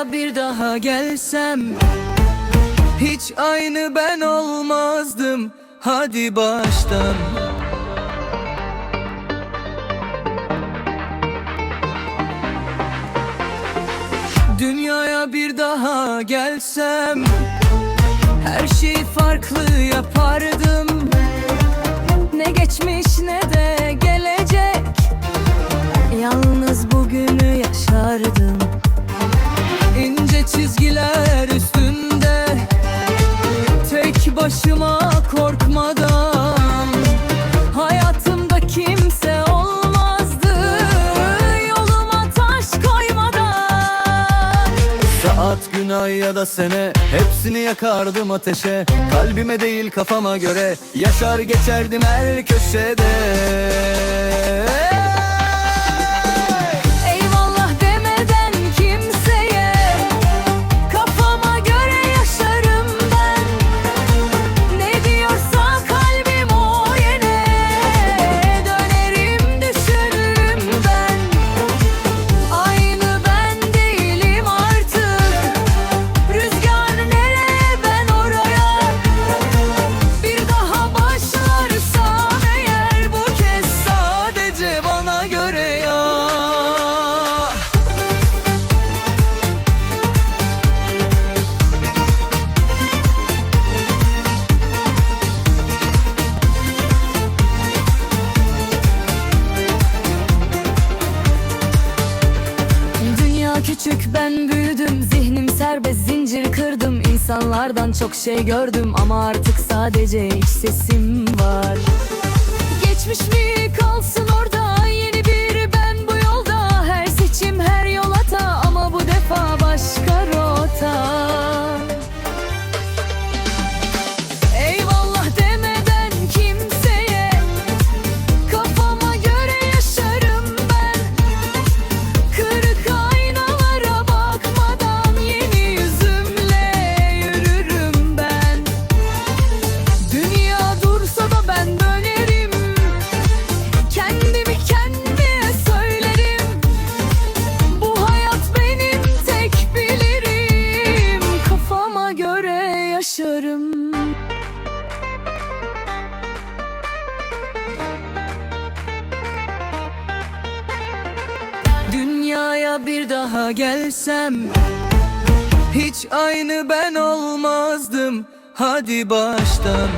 Dünyaya bir daha gelsem Hiç aynı ben olmazdım. Hadi baştan. Dünyaya bir daha gelsem Her şeyi farklı yapardım. Ne geçmiş ne de çizgiler üstünde. Tek başıma korkmadan Hayatımda kimse olmazdı. Yoluma taş koymadan. Saat, gün, ay ya da sene Hepsini yakardım ateşe. Kalbime değil kafama göre Yaşar geçerdim her köşede küçük ben büyüdüm Zihnim serbest zincir kırdım. İnsanlardan çok şey gördüm Ama artık sadece iç sesim var. Geçmiş mi kalsın orada Dünyaya bir daha gelsem Hiç aynı ben olmazdım. Hadi baştan